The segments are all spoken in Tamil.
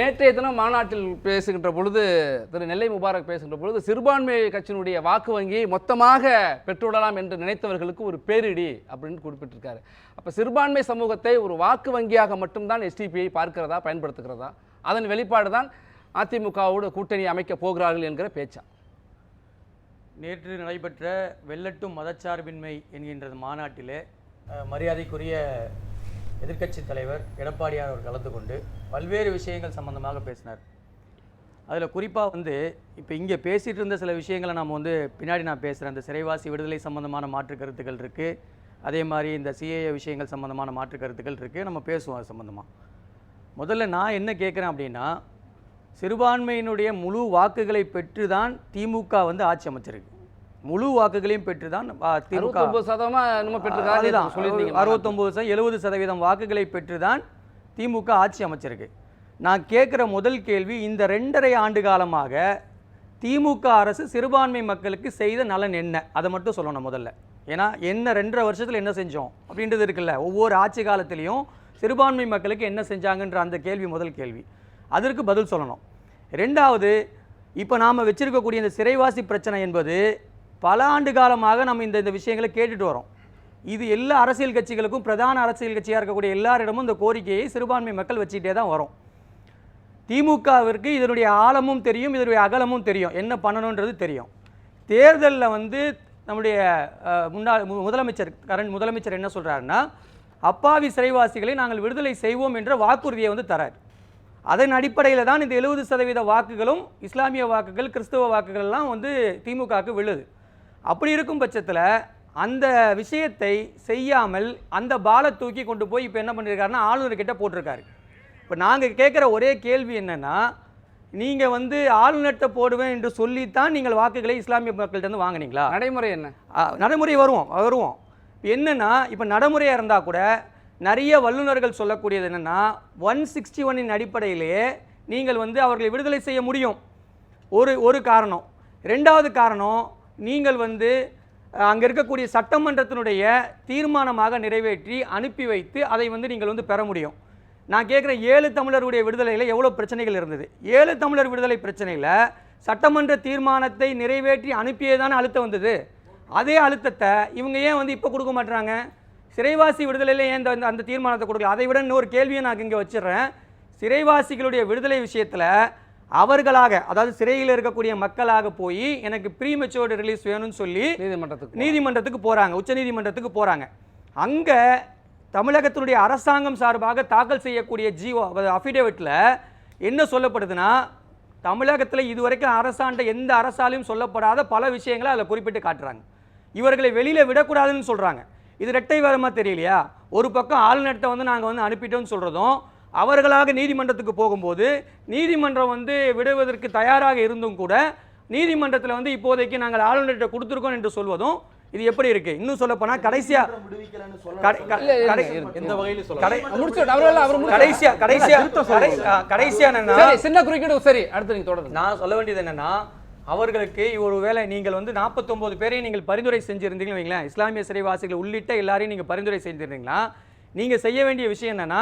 நேற்றைய தினம் மாநாட்டில் பேசுகின்ற பொழுது திரு நெல்லை முபாரக் பேசுகின்ற பொழுது சிறுபான்மை கட்சியினுடைய வாக்கு வங்கியை மொத்தமாக பெற்றுவிடலாம் என்று நினைத்தவர்களுக்கு ஒரு பேரிடி அப்படின்னு குறிப்பிட்டிருக்காரு. அப்போ சிறுபான்மை சமூகத்தை ஒரு வாக்கு வங்கியாக மட்டும்தான் எஸ்டிபிஐ பார்க்கிறதா பயன்படுத்துகிறதா? அதன் வெளிப்பாடு தான் அதிமுகவோடு கூட்டணி அமைக்க போகிறார்கள் என்கிற பேச்சா? நேற்று நடைபெற்ற வெள்ளட்டும் மதச்சார்பின்மை என்கின்றது மாநாட்டிலே மரியாதைக்குரிய எதிர்க்கட்சி தலைவர் எடப்பாடியார் அவர் கலந்து கொண்டு பல்வேறு விஷயங்கள் சம்பந்தமாக பேசினார். அதில் குறிப்பாக வந்து இப்போ இங்கே பேசிகிட்டு இருந்த சில விஷயங்களை நாம் வந்து பின்னாடி நான் பேசுகிறேன் இந்த சிறைவாசி விடுதலை சம்பந்தமான மாற்று கருத்துக்கள் இருக்குது அதே மாதிரி இந்த சிஏஏ விஷயங்கள் சம்பந்தமான மாற்று கருத்துக்கள் இருக்குது நம்ம பேசுவோம் அது சம்மந்தமாக முதல்ல நான் என்ன கேட்குறேன் அப்படின்னா சிறுபான்மையினுடைய முழு வாக்குகளை பெற்று தான் திமுக வந்து ஆட்சி அமைச்சிருக்கு. முழு வாக்குகளையும் பெற்று தான் திமுக. சதவீதமா அறுபத்தொம்பது சதம் எழுபது சதவீதம் வாக்குகளை பெற்று தான் திமுக ஆட்சி அமைச்சிருக்கு. நான் கேட்குற முதல் கேள்வி இந்த ரெண்டரை ஆண்டு காலமாக திமுக அரசு சிறுபான்மை மக்களுக்கு செய்த நலன் என்ன? அதை மட்டும் சொல்லணும் முதல்ல. ஏன்னா என்ன ரெண்டரை வருஷத்தில் என்ன செஞ்சோம்? அப்படின்றது இருக்குல்ல. ஒவ்வொரு ஆட்சி காலத்திலையும் சிறுபான்மை மக்களுக்கு என்ன செஞ்சாங்கன்ற அந்த கேள்வி முதல் கேள்வி. அதற்கு பதில் சொல்லணும். ரெண்டாவது இப்போ நாம் வச்சிருக்கக்கூடிய இந்த சிறைவாசி பிரச்சனை என்பது பல ஆண்டு காலமாக நம்ம இந்த இந்த விஷயங்களை கேட்டுட்டு வரோம். இது எல்லா அரசியல் கட்சிகளுக்கும் பிரதான அரசியல் கட்சியாக இருக்கக்கூடிய எல்லாரிடமும் இந்த கோரிக்கையை சிறுபான்மை மக்கள் வச்சுக்கிட்டே தான் வரும். திமுகவிற்கு இதனுடைய ஆழமும் தெரியும் இதனுடைய அகலமும் தெரியும். என்ன பண்ணணுன்றது தெரியும். தேர்தலில் வந்து நம்முடைய முன்னாள் முதலமைச்சர் கரண் முதலமைச்சர் என்ன சொல்கிறாருன்னா அப்பாவி சிறைவாசிகளை நாங்கள் விடுதலை செய்வோம் என்ற வாக்குறுதியை வந்து தரார். அதன் அடிப்படையில் தான் இந்த எழுபது சதவீத வாக்குகளும் இஸ்லாமிய வாக்குகள் கிறிஸ்தவ வாக்குகள்லாம் வந்து திமுகவுக்கு விழுது. அப்படி இருக்கும் பட்சத்தில் அந்த விஷயத்தை செய்யாமல் அந்த பாலை தூக்கி கொண்டு போய் இப்போ என்ன பண்ணியிருக்காருன்னா ஆளுநர்கிட்ட போட்டிருக்காரு. இப்போ நாங்கள் கேட்குற ஒரே கேள்வி என்னன்னா நீங்கள் வந்து ஆளுநர்கிட்ட போடுவேன் என்று சொல்லித்தான் நீங்கள் வாக்குகளை இஸ்லாமிய மக்கள்கிட்ட வாங்குனீங்களா? நடைமுறை என்ன? நடைமுறை வருவோம் வருவோம். என்னன்னா இப்போ நடைமுறையாக இருந்தால் கூட நிறைய வல்லுநர்கள் சொல்லக்கூடியது என்னன்னா ஒன் சிக்ஸ்டி ஒன்னின் அடிப்படையிலேயே நீங்கள் வந்து அவர்களை விடுதலை செய்ய முடியும். ஒரு ஒரு காரணம். ரெண்டாவது காரணம் நீங்கள் வந்து அங்கே இருக்கக்கூடிய சட்டமன்றத்தினுடைய தீர்மானமாக நிறைவேற்றி அனுப்பி வைத்து அதை வந்து நீங்கள் வந்து பெற முடியும். நான் கேட்குற ஏழு தமிழருடைய விடுதலையில் எவ்வளோ பிரச்சனைகள் இருந்தது? ஏழு தமிழர் விடுதலை பிரச்சனையில் சட்டமன்ற தீர்மானத்தை நிறைவேற்றி அனுப்பியே தானே அழுத்தம் வந்தது. அதே அழுத்தத்தை இவங்க ஏன் வந்து இப்போ கொடுக்க மாட்டுறாங்க சிறைவாசி விடுதலையில் ஏன் அந்த அந்த தீர்மானத்தை கொடுக்கல? அதை விட இன்னொரு கேள்வியை நான் இங்கே வச்சிடுறேன். சிறைவாசிகளுடைய விடுதலை விஷயத்தில் அவர்களாக அதாவது சிறையில் இருக்கக்கூடிய மக்களாக போய் எனக்கு ப்ரீ மெச்சோர்டு ரிலீஸ் வேணும்னு சொல்லி நீதிமன்றத்துக்கு நீதிமன்றத்துக்கு போகிறாங்க உச்சநீதிமன்றத்துக்கு போகிறாங்க அங்கே தமிழகத்தினுடைய அரசாங்கம் சார்பாக தாக்கல் செய்யக்கூடிய ஜிஓ அஃபிடேவிட்டில் என்ன சொல்லப்படுதுன்னா தமிழகத்தில் இதுவரைக்கும் அரசாண்ட எந்த அரசாலையும் சொல்லப்படாத பல விஷயங்களை அதில் குறிப்பிட்டு காட்டுறாங்க. இவர்களை வெளியில் விடக்கூடாதுன்னு சொல்கிறாங்க இது ரெட்டை வேலமாக தெரியலையா? ஒரு பக்கம் ஆளுநர்கிட்ட வந்து நாங்கள் வந்து அனுப்பிட்டோம்னு சொல்கிறதும் அவர்களாக நீதிமன்றத்துக்கு போகும்போது நீதிமன்றம் வந்து விடுவதற்கு தயாராக இருந்தும் கூட நீதிமன்றத்தில் வந்து இப்போதைக்கு நாங்கள் ஆளுநர்கிட்ட கொடுத்துருக்கோம் என்று சொல்வதும் இது எப்படி இருக்கு? இன்னும் சொல்ல போனா கடைசியா கடைசியா கடைசியா கடைசியா சின்ன குறுக்கீடு சரி அடுத்து நீங்க தொடருங்க. நான் சொல்ல வேண்டியது என்னன்னா அவர்களுக்கு ஒருவேளை நீங்கள் வந்து 49 பேரையும் நீங்கள் பரிந்துரை செஞ்சிருந்தீங்கன்னு வைங்களேன். இஸ்லாமிய சிறைவாசிகள் உள்ளிட்ட எல்லாரையும் நீங்கள் பரிந்துரை செஞ்சிருந்தீங்களா? நீங்கள் செய்ய வேண்டிய விஷயம் என்னன்னா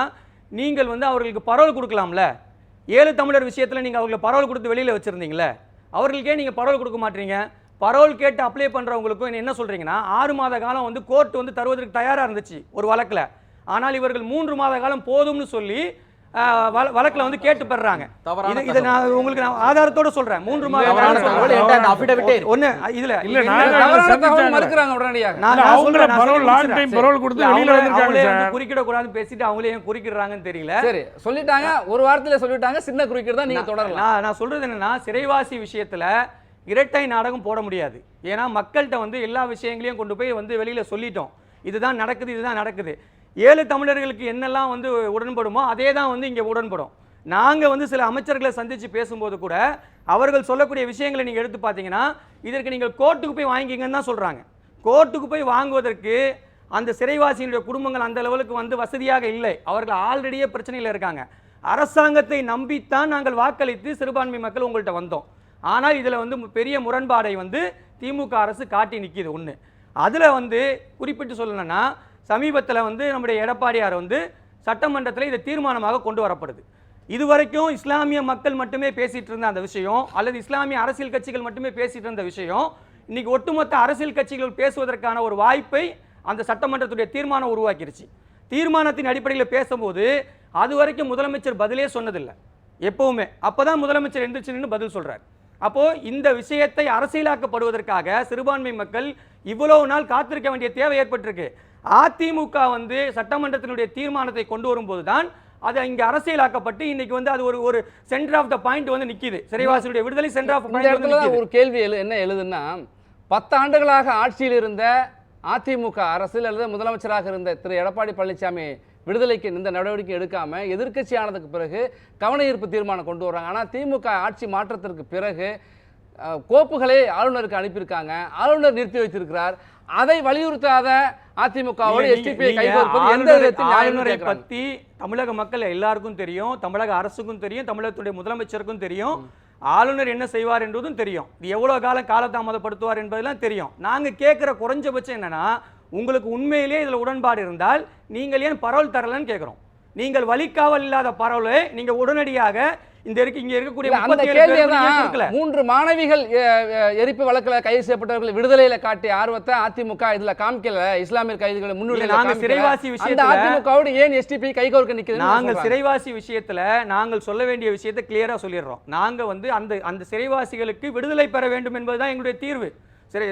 நீங்கள் வந்து அவர்களுக்கு பரவல் கொடுக்கலாம்ல? ஏழு தமிழர் விஷயத்தில் நீங்கள் அவர்களுக்கு பரவல் கொடுத்து வெளியில் வச்சுருந்தீங்களே? அவர்களுக்கே நீங்கள் பரவல் கொடுக்க மாட்டீங்க. பரவல் கேட்டு அப்ளை பண்ணுறவங்களுக்கும் என்ன சொல்கிறீங்கன்னா ஆறு மாத காலம் வந்து கோர்ட் வந்து தருவதற்கு தயாராக இருந்துச்சு ஒரு வழக்கில். ஆனால் இவர்கள் மூன்று மாத காலம் போதும்னு சொல்லி வழக்குல வந்து கேட்டு பெறாங்க இது- இதை நான் உங்களுக்கு நான் ஆதாரத்தோட சொல்றேன். மூன்று மாத தவறான காலம் தகவல். சொல்றேன். என்கிட்ட அந்த affidavit ஏ இருக்கு. ஒண்ணு இதுல குறிக்கிட கூடாதுன்னு பேசிட்டு அவங்களே ஏன் குறிக்கிடுறாங்கன்னு தெரியல. சரி சொல்லிட்டாங்க ஒரு வாரத்துல சொல்லிட்டாங்க சின்ன குறுக்கீடு தான் நீங்க தொடரலாம். நான் நான் சொல்றது என்னன்னா சிறைவாசி விஷயத்துல இரட்டை நாடகம் போட முடியாது. ஏன்னா மக்கள்கிட்ட வந்து எல்லா விஷயங்களையும் கொண்டு போய் வந்து வெளியில சொல்லிட்டோம். இதுதான் நடக்குது இதுதான் நடக்குது. ஏழு தமிழர்களுக்கு என்னெல்லாம் வந்து உடன்படுமோ அதே தான் வந்து இங்கே உடன்படும். நாங்கள் வந்து சில அமைச்சர்களை சந்தித்து பேசும்போது கூட அவர்கள் சொல்லக்கூடிய விஷயங்களை நீங்கள் எடுத்து பார்த்தீங்கன்னா இதற்கு நீங்கள் கோர்ட்டுக்கு போய் வாங்கிக்கிங்கன்னு தான் சொல்கிறாங்க கோர்ட்டுக்கு போய் வாங்குவதற்கு அந்த சிறைவாசியினுடைய குடும்பங்கள் அந்த லெவலுக்கு வந்து வசதியாக இல்லை. அவர்கள் ஆல்ரெடியே பிரச்சனையில் இருக்காங்க. அரசாங்கத்தை நம்பித்தான் நாங்கள் வாக்களித்து சிறுபான்மை மக்கள் உங்கள்கிட்ட வந்தோம். ஆனால் இதில் வந்து பெரிய முரண்பாடை வந்து திமுக அரசு காட்டி நிற்கிது ஒன்று அதில் வந்து குறிப்பிட்டு சொல்லணும்னா சமீபத்தில் வந்து நம்முடைய எடப்பாடியார் வந்து சட்டமன்றத்தில் இதை தீர்மானமாக கொண்டு வரப்படுது. இதுவரைக்கும் இஸ்லாமிய மக்கள் மட்டுமே பேசிகிட்டு இருந்த அந்த விஷயம் அல்லது இஸ்லாமிய அரசியல் கட்சிகள் மட்டுமே பேசிகிட்டு இருந்த விஷயம் இன்றைக்கி ஒட்டுமொத்த அரசியல் கட்சிகள் பேசுவதற்கான ஒரு வாய்ப்பை அந்த சட்டமன்றத்துடைய தீர்மானம் உருவாக்கிருச்சு. தீர்மானத்தின் அடிப்படையில் பேசும்போது அது வரைக்கும் முதலமைச்சர் பதிலே சொன்னதில்லை. எப்பவுமே. அப்பதான் முதலமைச்சர் எந்திரிச்சு நின்று பதில் சொல்கிறார் அப்போது இந்த விஷயத்தை அரசியலாக்கப்படுவதற்காக சிறுபான்மை மக்கள் இவ்வளவு நாள் காத்திருக்க வேண்டிய தேவை ஏற்பட்டிருக்கு. அதிமுக வந்து சட்டமன்றத்தினுடைய தீர்மானத்தை கொண்டு வரும்போது தான் அது இங்க அரசியலாக்கப்பட்டு இன்னைக்கு வந்து அது ஒரு ஒரு சென்டர் ஆஃப் த பாயிண்ட் வந்து நிக்குது. சிறைவாசியுடைய விடுதலை சென்டர் ஆஃப் பாயிண்ட் ஒரு கேள்வி எழு என்ன எழுதுன்னா பத்தாண்டுகளாக ஆட்சியில் இருந்த அதிமுக அரசில் அல்லது முதலமைச்சராக இருந்த திரு எடப்பாடி பழனிசாமி விடுதலைக்கு இந்த நடவடிக்கை எடுக்காம எதிர்க்கட்சி ஆனதுக்கு பிறகு கவன ஈர்ப்பு தீர்மானம் கொண்டு வர்றாங்க. ஆனால் திமுக ஆட்சி மாற்றத்திற்கு பிறகு கோப்புகளை ஆளுநருக்கு அனுப்பியிருக்காங்க. ஆளுநர் நிறுத்தி வைத்திருக்கிறார். அதை வலியுறுத்தாத அதிமுகவோடு எஸ்டிபிஐ கைகோர்ப்பது எந்த விதத்தில் ஆளுநரை. பத்தி தமிழக மக்கள் எல்லாருக்கும் தெரியும் தமிழக அரசுக்கும் தெரியும் தமிழகத்துடைய முதலமைச்சருக்கும் தெரியும். ஆளுநர் என்ன செய்வார் என்பதும் தெரியும். இது எவ்வளவு காலம் காலதாமதப்படுத்துவார் என்பதெல்லாம் தெரியும். நாங்க கேட்கிற குறைஞ்சபட்சம் என்னன்னா உங்களுக்கு உண்மையிலேயே இதுல உடன்பாடு இருந்தால் நீங்கள் ஏன் பரவல் தரலன்னு கேட்கிறோம். நீங்கள் வழிகாவல் இல்லாத பரவலை நீங்க உடனடியாக இந்த இருக்கு இங்க இருக்கக்கூடிய அந்த 37 கேள்வியை பேருக்கு நீங்க தான் கொடுக்கல. மூன்று மாணவிகள் எரிப்பு வழக்குல கைது செய்யப்பட்டவர்கள் விடுதலையில காட்டிய ஆர்வத்தை அதிமுக இதுல காமிக்கல இஸ்லாமிய கைதிகளை இல்ல, நாங்க. சிறைவாசி விஷயத்துல- அதிமுகவோடு ஏன் எஸ்டிபி கைகோர்க்க நிக்குதுன்னு நாங்கள். சிறைவாசி விஷயத்துல நாங்கள் சொல்ல வேண்டிய விஷயத்தை கிளியரா சொல்லிடுறோம் நாங்க வந்து அந்த அந்த சிறைவாசிகளுக்கு விடுதலை பெற வேண்டும் என்பதுதான் எங்களுடைய தீர்வு சிறை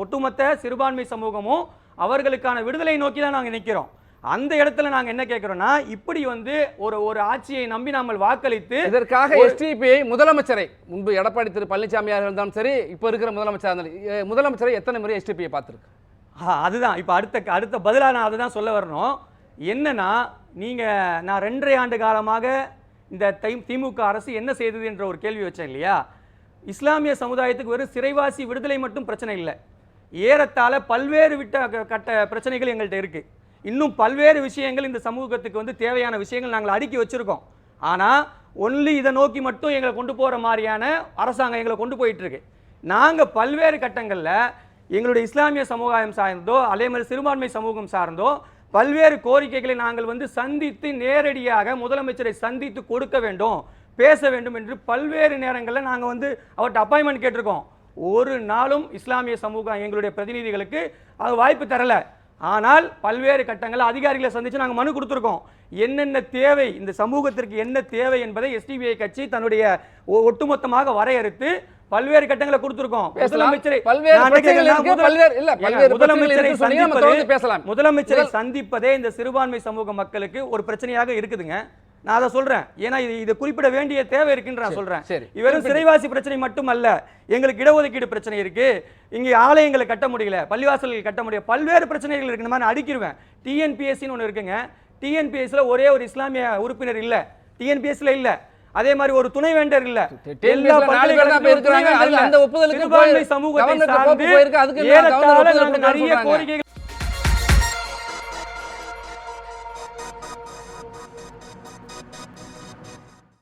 ஒட்டுமொத்த சிறுபான்மை சமூகமும் அவர்களுக்கான விடுதலை நோக்கி தான் நாங்க நிக்கிறோம் அந்த இடத்துல நாங்க என்ன கேட்கிறோம்னா இப்படி வந்து ஒரு ஒரு ஆட்சியை நம்பி நாமல் வாக்களித்து இதற்காக எஸ்டிபிஐ முதலமைச்சரை முன்பு எடப்பாடி திரு பழனிசாமியாக இருந்தாலும் சரி இப்போ இருக்கிற முதலமைச்சர் இருந்தாலும் முதலமைச்சரை எத்தனை முறை எஸ்டிபிஐ பார்த்திருக்கு? அதுதான். இப்போ அடுத்த அடுத்த பதிலாக நான் அதுதான் சொல்ல வரணும். என்னன்னா நீங்க நான் ரெண்டரை ஆண்டு காலமாக இந்த தை- திமுக அரசு என்ன செய்தது என்ற ஒரு கேள்வி வச்சேன் இல்லையா? இஸ்லாமிய சமுதாயத்துக்கு வெறும் சிறைவாசி விடுதலை மட்டும் பிரச்சனை இல்லை. ஏறத்தாழ பல்வேறு விட்ட கட்ட பிரச்சனைகள் எங்கள்கிட்ட இருக்கு. இன்னும் பல்வேறு விஷயங்கள் இந்த சமூகத்துக்கு வந்து தேவையான விஷயங்கள் நாங்கள் அடுக்கி வச்சிருக்கோம். ஆனால் ஒன்லி இதை நோக்கி மட்டும் எங்களை கொண்டு போகிற மாதிரியான அரசாங்கம் எங்களை கொண்டு போயிட்டுருக்கு. நாங்கள் பல்வேறு கட்டங்களில் எங்களுடைய இஸ்லாமிய சமுதாயம் சார்ந்தோ அதே மாதிரி சிறுபான்மை சமூகம் சார்ந்தோ பல்வேறு கோரிக்கைகளை நாங்கள் வந்து சந்தித்து நேரடியாக முதலமைச்சரை சந்தித்து கொடுக்க வேண்டும் பேச வேண்டும் என்று பல்வேறு நேரங்களில் நாங்கள் வந்து அவர்கிட்ட அப்பாயின்மெண்ட் கேட்டிருக்கோம். ஒரு நாளும் இஸ்லாமிய சமூகம் எங்களுடைய பிரதிநிதிகளுக்கு அது வாய்ப்பு தரலை. ஆனால் பல்வேறு கட்டங்களில் அதிகாரிகளை சந்திச்சு நாங்கள் மனு கொடுத்துருக்கோம். என்னென்ன தேவை இந்த சமூகத்திற்கு என்ன தேவை என்பதை எஸ்டிபிஐ கட்சி தன்னுடைய ஒட்டுமொத்தமாக வரையறுத்து பல்வேறு கட்டங்களை கொடுத்துருக்கோம். முதலமைச்சரை முதலமைச்சரை சந்திப்பது-. முதலமைச்சரை முதல்- சந்திப்பதே இந்த சிறுபான்மை சமூக மக்களுக்கு ஒரு பிரச்சனையாக இருக்குதுங்க. நான் அதை சொல்றேன். ஏன்னா இது இது குறிப்பிட வேண்டிய தேவை இருக்குன்னு நான் சொல்றேன். இவரும் சிறைவாசி பிரச்சனை மட்டுமல்ல எங்களுக்கு இடஒதுக்கீடு பிரச்சனை இருக்கு. இங்க ஆலயங்களை கட்ட முடியல பள்ளிவாசல்கள் கட்ட முடியல பல்வேறு பிரச்சனைகள் இருக்கு. இந்த மாதிரி அடிக்கிருவேன். டிஎன்பிஎஸ்சின்னு ஒன்று இருக்குங்க. டிஎன்பிஎஸ்ல ஒரே ஒரு இஸ்லாமிய உறுப்பினர் இல்ல. டிஎன்பிஎஸ்ல இல்ல. அதே மாதிரி ஒரு துணை வேண்டர் இல்ல. எல்லா. அந்த ஒப்புதலுக்கு போய் சமூகத்தை சார்ந்து ஏறத்தாழ நிறைய. கோரிக்கைகள்